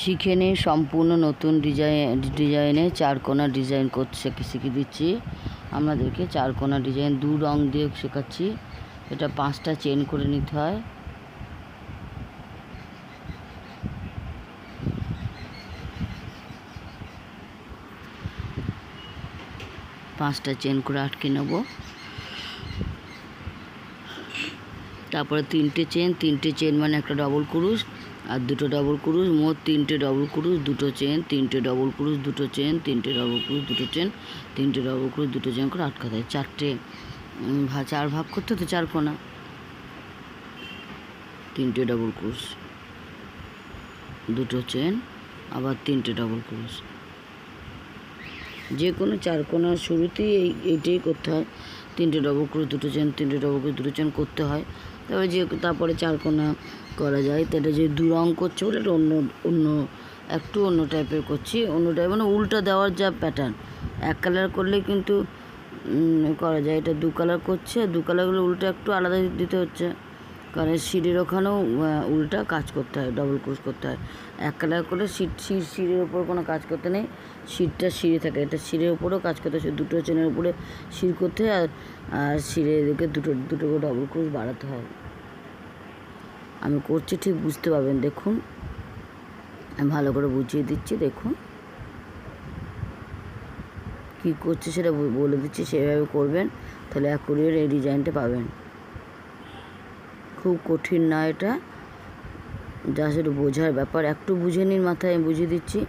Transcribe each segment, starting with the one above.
শিখে নিয়ে সম্পূর্ণ নতুন ডিজাইন ডিজাইনে চারকোনা ডিজাইন করছে শিখে দিচ্ছি। আপনাদেরকে চারকোনা ডিজাইন দু রং দিয়ে শেখাচ্ছি। এটা পাঁচটা চেন করে নিতে হয়। পাঁচটা চেন করে আটকে নেব। তারপরে তিনটে চেন তিনটে চেন মানে একটা ডবল ক্রুশ আর দুটো ডবল ক্রুশ মোট তিনটে ডবল ক্রুশ দুটো চেন তিনটে ডবল ক্রুশ দুটো চেন তিনটে ডবল ক্রুশ দুটো চেন তিনটে ডবল ক্রুশ দুটো চেন করে আটকা দেয়। চারটে চার ভাগ করতে তো চার কোনা। তিনটে ডবল ক্রুশ দুটো চেন আবার তিনটে ডবল ক্রুশ যে কোনো চার কোনার শুরুতেই এই এইটাই করতে হয়। তিনটে ডবল ক্রুশ দুটো চেন তিনটে ডবল ক্রুশ দুটো চেন করতে হয়। তারপরে যে, তারপরে চার কোনা করা যায়। এটা যে দু রং করছে ওটা এটা অন্য অন্য, একটু অন্য টাইপের করছি। অন্য টাইপ মানে উল্টা দেওয়ার যা প্যাটার্ন এক কালার করলে কিন্তু করা যায়। এটা দু কালার করছে। দু কালারগুলো উল্টো একটু আলাদা দিতে হচ্ছে। কারণ সিঁড়ির ওখানেও উল্টা কাজ করতে হয় ডবল ক্রুশ করতে হয়। এক কালার করে সিট সিট সিঁড়ির ওপর কোনো কাজ করতে নেই সিটটা সিঁড়ি থাকে। এটা সিঁড়ির ওপরেও কাজ করতে হয়, দুটো চেনের উপরে সিঁড় করতে হয়, আর আর সিঁড়ে দুটো দুটো করে ডবল ক্রুশ বাড়াতে হয়। আমি করছি ঠিক বুঝতে পারবেন, দেখুন। আমি ভালো করে বুঝিয়ে দিচ্ছি, দেখুন। কী করছে সেটা বলে দিচ্ছি, সেভাবে করবেন, তাহলে এক অ্যাকুরিয়েট এই ডিজাইনটা পাবেন। খুব কঠিন না এটা। যা সেটা বোঝার ব্যাপার। একটু বুঝে নিন মাথায়, আমি বুঝিয়ে দিচ্ছি।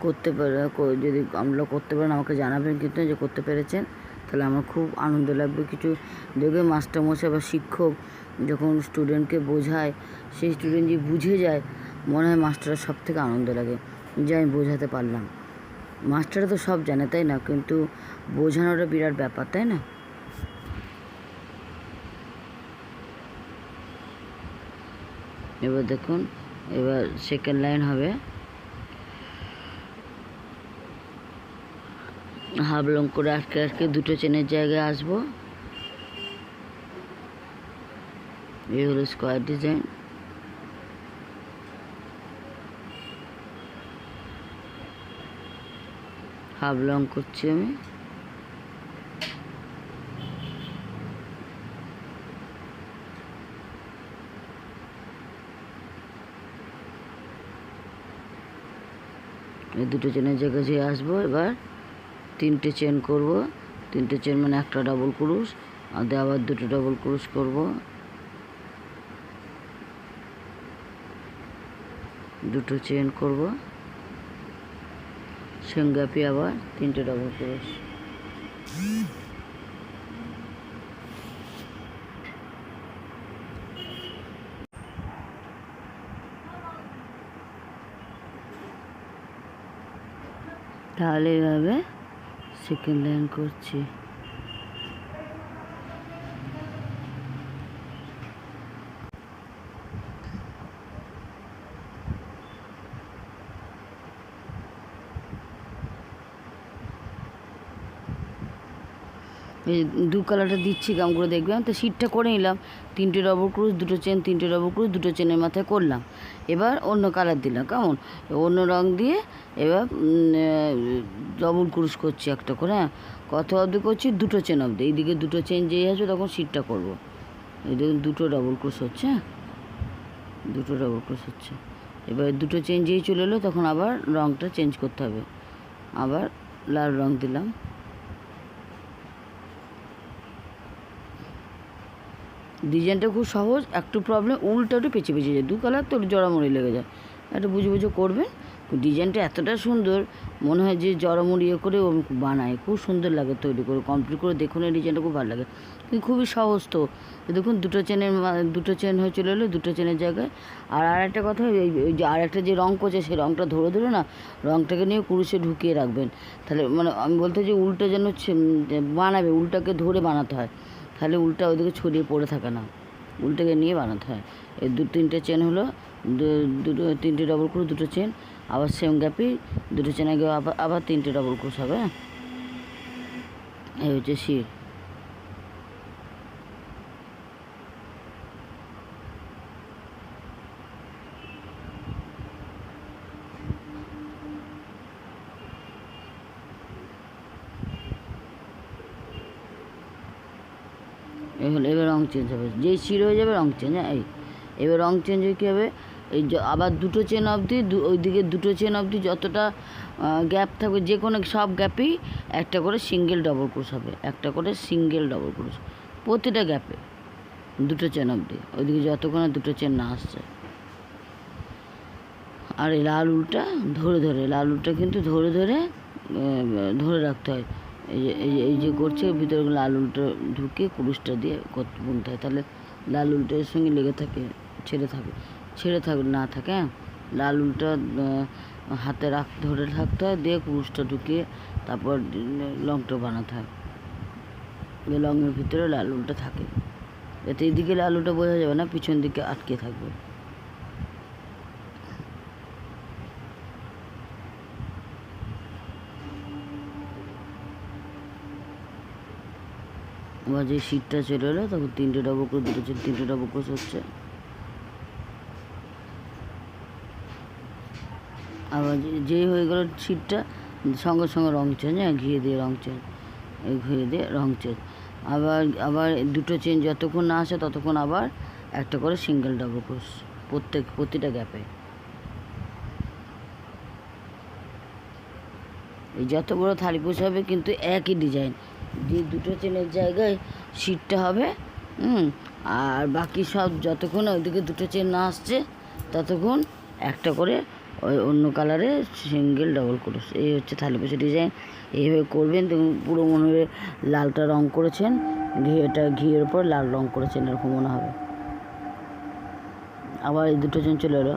করতে পারে যদি আমরা করতে পারেন, আমাকে জানাবেন কিন্তু যে করতে পেরেছেন, তাহলে আমার খুব আনন্দ লাগবে। কিছু দেখবে মাস্টারমশাই বা শিক্ষক যখন স্টুডেন্টকে বোঝায়, সেই স্টুডেন্ট যে বুঝে যায়, মনে হয় মাস্টারের সব থেকে আনন্দ লাগে। যে আমি বোঝাতে পারলাম। মাস্টাররা তো সব জানে, তাই না? কিন্তু বোঝানোটা বিরাট ব্যাপার, তাই না? এবার দেখুন, এবার সেকেন্ড লাইন হবে। হাফ লং করে আটকে আটকে দুটো চেনের জায়গায় আসব। এই হলো স্কোয়ার ডিজাইন হাফ লং করছি আমি। দুটো চেনের জায়গায় যে আসব এবার, তিনটে চেন করব, তিনটে চেন মানে একটা ডাবল ক্রুশ, আর আবার দুটো ডাবল ক্রুশ করব। দুটো চেন করব। সেঙ্গাপি আবার তিনটে ডাবল ক্রুশ। তাহলে এভাবে সেকেন্ড লাইন করছি। দু কালারটা দিচ্ছি গাম করে দেখবেন তো সিটটা করে নিলাম। তিনটে ডবল ক্রুজ দুটো চেন তিনটে ডবল ক্রুজ দুটো চেনের মাথায় করলাম। এবার অন্য কালার দিলাম, কেমন? অন্য রং দিয়ে এবার ডবল ক্রুজ করছি একটা করে হ্যাঁ? কত অবধি করছি? দুটো চেন অবধি। এইদিকে দুটো চেন যেই আসবে, তখন সিটটা করব। এই দেখুন, দুটো ডবল ক্রুশ হচ্ছে হ্যাঁ? দুটো ডবল ক্রুশ হচ্ছে। এবার দুটো চেন যেই চলে এলো, তখন আবার রংটা চেঞ্জ করতে হবে। আবার লাল রং দিলাম। ডিজাইনটা খুব সহজ, একটু প্রবলেম উল্টা একটু পেঁচে পেঁচে যায় দু কালার তো জড়ামড়ি লেগে যায়। একটু বুঝে বুঝে করবেন ডিজাইনটা এতটা সুন্দর, মনে হয় যে জড়ামড়ি ইয়ে করে বানায়। খুব সুন্দর লাগে তৈরি করে কমপ্লিট করে দেখুন এই ডিজাইনটা খুব ভালো লাগে। কিন্তু খুবই সহজ তো। দেখুন, দুটো চেনের দুটো চেন হয়ে চলে এলো, দুটো চেনের জায়গায়। আর আর একটা কথা, এই যে আরেকটা যে রং করছে, সেই রংটা ধরে ধরে না, রংটাকে নিয়ে কুরুশে ঢুকিয়ে রাখবেন। তাহলে মানে আমি বলতে যে উল্টো যেন বানাবে, উল্টাকে ধরে বানাতে হয়। তাহলে উল্টা ওইদিকে ছড়িয়ে পড়ে থাকে না। উল্টাকে নিয়ে বানাতে হয়। এই দু তিনটে চেন হলো দুটো, তিনটে ডবল ক্রুশ দুটো চেন আবার সেম গ্যাপি দুটো চেনে গিয়ে আবার আবার তিনটে ডবল ক্রুশ হবে হ্যাঁ? এই হচ্ছে শির এবার এবার রং চেঞ্জ হবে। যেই শির হয়ে যাবে রং চেঞ্জ হ্যাঁ? এই, এবার রং চেঞ্জ হয়ে কী হবে? এই আবার দুটো চেন অবধি, দু- ওইদিকে দুটো চেন অবধি যতটা গ্যাপ থাকবে, যে কোনো সব গ্যাপেই একটা করে সিঙ্গেল ডবল ক্রোশ হবে। একটা করে সিঙ্গেল ডবল ক্রোশ প্রতিটা গ্যাপে দুটো চেন অবধি। ওইদিকে যতক্ষণ না দুটো চেন না আসছে। আর এই লাল উলটা ধরে ধরে, লাল উলটা কিন্তু ধরে ধরে ধরে রাখতে হয়। এই যে এই এই যে করছে, ভিতরে লাল উলটা ঢুকে কুরুশটা দিয়ে কত- বুনতে হয় তাহলে লাল উলটা এর সঙ্গে লেগে থাকে, ছেড়ে থাকে। ছেড়ে থাকবে না থাকে হ্যাঁ? লাল উলটা হাতে রাখ ধরে থাকতে হয়, দিয়ে কুরুশটা ঢুকিয়ে তারপর লংটা বানাতে হয়। লংয়ের ভিতরে লাল উলটা থাকে। এতে এইদিকে লাল উলটা বোঝা যাবে না, পিছন দিকে আটকে থাকবে। যে শীতটা চলে এলো, তখন তিনটে ডবল করে দুটো তিনটে ডবল ক্রোশ হচ্ছে। আবার যেই হয়ে গেল শীতটা সঙ্গে সঙ্গে রং চেঞ্জ হ্যাঁ ঘিয়ে দিয়ে রং চেঞ্জ ঘিয়ে দিয়ে রং চেঞ্জ আবার আবার দুটো চেন যতক্ষণ না আসে, ততক্ষণ আবার একটা করে সিঙ্গেল ডবল ক্রোশ প্রত্যেক, প্রতিটা গ্যাপে এই যত বড় থালি পোষ হবে, কিন্তু একই ডিজাইন যে দুটো চেনের জায়গায় সিটটা হবে, হুম, আর বাকি সব যতক্ষণ ওইদিকে দুটো চেন না আসছে, ততক্ষণ একটা করে ওই অন্য কালারে সিঙ্গেল ডবল ক্রোশ এই হচ্ছে থালি পোষের ডিজাইন এইভাবে করবেন, দেখুন, পুরো মনে হবে লালটা রং করেছেন ঘিয়েটা ঘিয়ের উপর লাল রং করেছেন, এরকম মনে হবে। আবার এই দুটো চেন চলে এলো।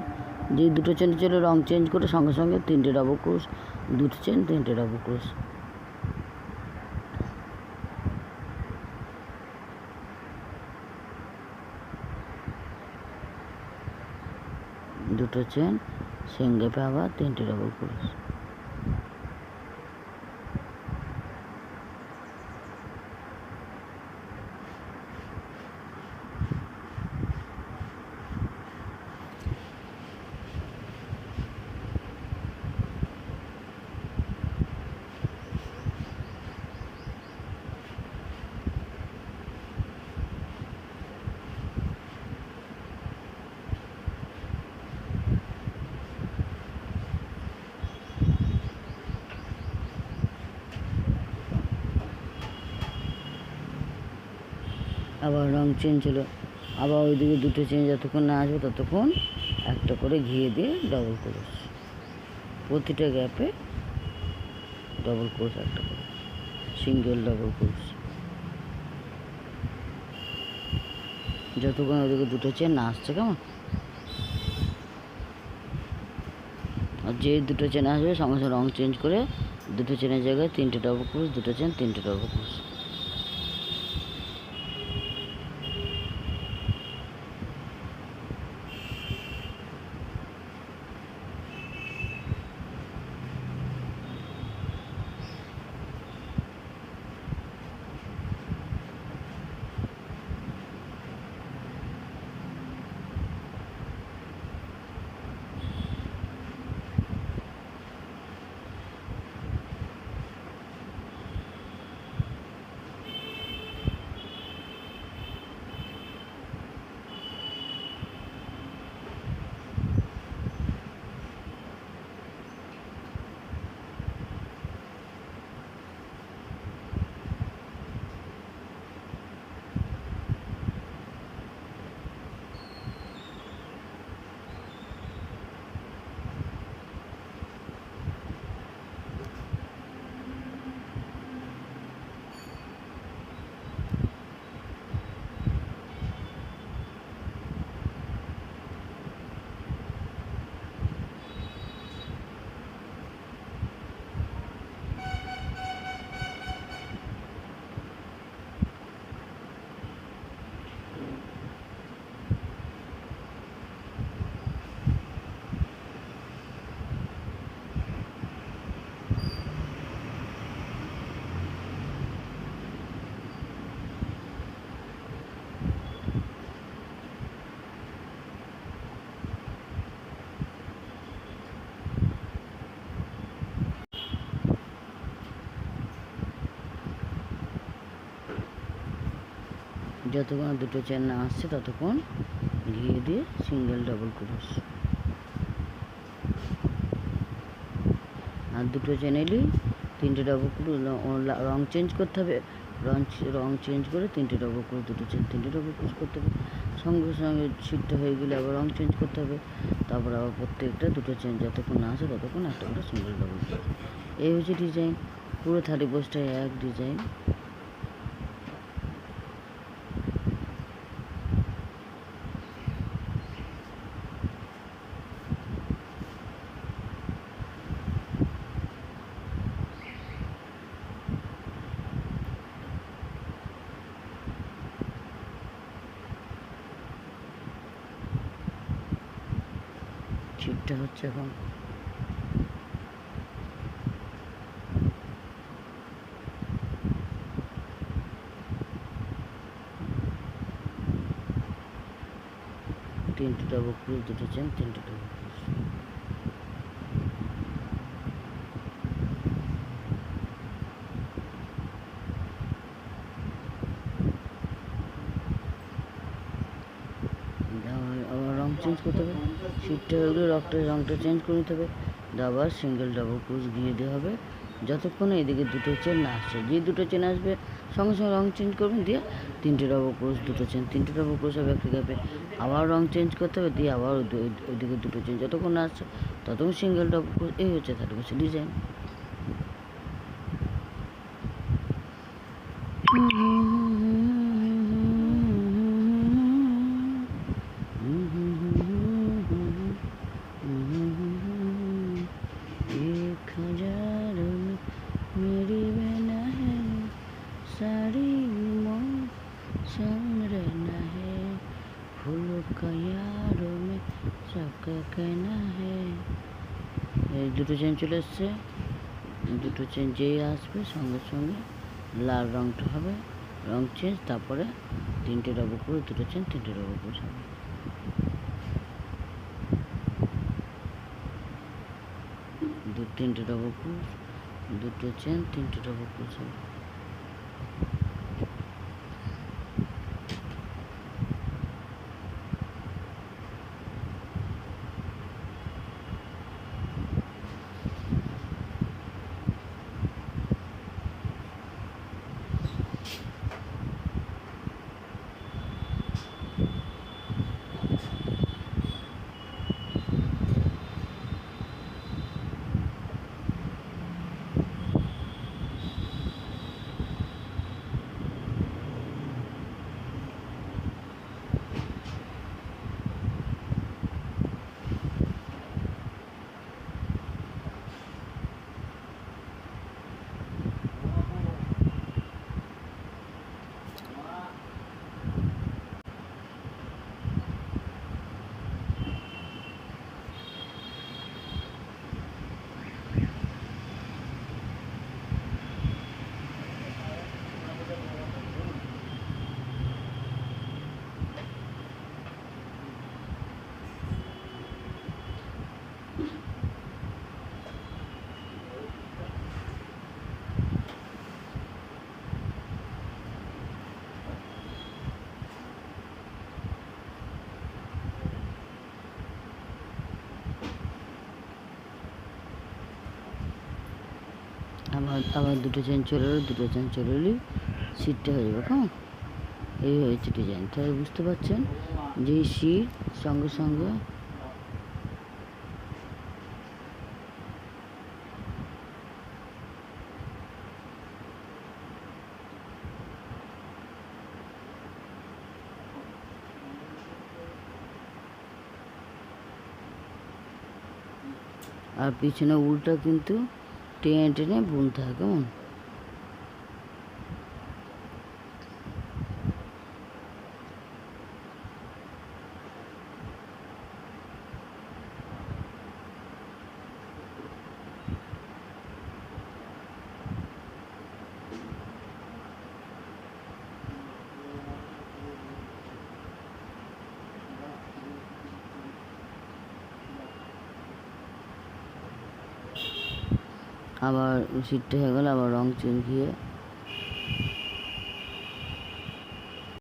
যে দুটো চেন চলে রং চেঞ্জ করে সঙ্গে সঙ্গে তিনটে ডবল ক্রোশ দুটো চেন, তিনটে ডবল ক্রোশ দুটো চেন সঙ্গে পাওয়া তিনটে ডবল ক্রোশ আবার রং চেঞ্জ হলো। আবার ওইদিকে দুটো চেন যতক্ষণ না আসবে ততক্ষণ একটা করে ঘিয়ে দিয়ে ডবল ক্রোশ প্রতিটা গ্যাপে ডবল ক্রোশ একটা করে। সিঙ্গেল ডবল ক্রোশ যতক্ষণ ওইদিকে দুটো চেন না আসছে কেমন? আর যে দুটো চেন আসবে সঙ্গে সঙ্গে রং চেঞ্জ করে দুটো চেনের জায়গায় তিনটে ডবল ক্রোশ দুটো চেন তিনটে ডবল ক্রোশ যতক্ষণ দুটো চেন না আসছে, ততক্ষণ ঘিয়ে দিয়ে সিঙ্গেল ডাবল ক্রোশ আর দুটো চেন এলেই তিনটে ডাবল ক্রোশ রং চেঞ্জ করতে হবে। রং রং চেঞ্জ করে তিনটে ডাবল ক্রোশ দুটো চেন, তিনটে ডাবল ক্রোশ করতে হবে। সঙ্গে সঙ্গে সিটটা হয়ে গেলে আবার রং চেঞ্জ করতে হবে। তারপর আবার প্রত্যেকটা দুটো চেন যতক্ষণ না আসে, ততক্ষণ একটা করে সিঙ্গেল ডাবল ক্রোশ এই হচ্ছে ডিজাইন পুরো থার্টি পোস্টায় এক ডিজাইন ছিটটা হচ্ছে এখন। তিনটে ডাবল ক্রুজ দুটো চেন তিনটে ডাবল ক্রুজ আবার আবার রং চেঞ্জ করতে হবে। সিটটা হয়ে গেলে রংটা রংটা চেঞ্জ করে নিতে হবে। দিয়ে আবার সিঙ্গেল ডাবল ক্রুজ গিয়ে দেওয়া হবে। যতক্ষণ এদিকে দুটো চেন না আসছে। যে দুটো চেন আসবে, সঙ্গে সঙ্গে রং চেঞ্জ করবেন, দিয়ে তিনটে ডাবল ক্রোশ দুটো চেন তিনটে ডাবল ক্রোশ হবে একটা গ্যাপে আবার রং চেঞ্জ করতে হবে, দিয়ে আবার ওইদিকে দুটো চেন যতক্ষণ না আসছে, ততক্ষণ সিঙ্গেল ডাবল ক্রোশ এই হচ্ছে তার হচ্ছে ডিজাইন চেন চলে এসছে। দুটো চেন যেই আসবে, সঙ্গে সঙ্গে লাল রংটা হবে, রং চেঞ্জ তারপরে তিনটে ডবল করে দুটো চেন তিনটে ডবল করে দু তিনটে ডবল ক্রুশ দুটো চেন তিনটে ডবল ক্রুশ হবে। আবার দুটো চেন চলে এলো, দুটো চেন চলে এলে সিটটা হয়ে যাবে কেমন? এই হয়েছে ডিজাইন তাহলে বুঝতে পারছেন যে সিট সঙ্গে সঙ্গে আর পিছনে উল্টা কিন্তু টেনে টেনে বুনতে হয় কেমন আবার সিটটা হয়ে গেলে আবার রং দিয়ে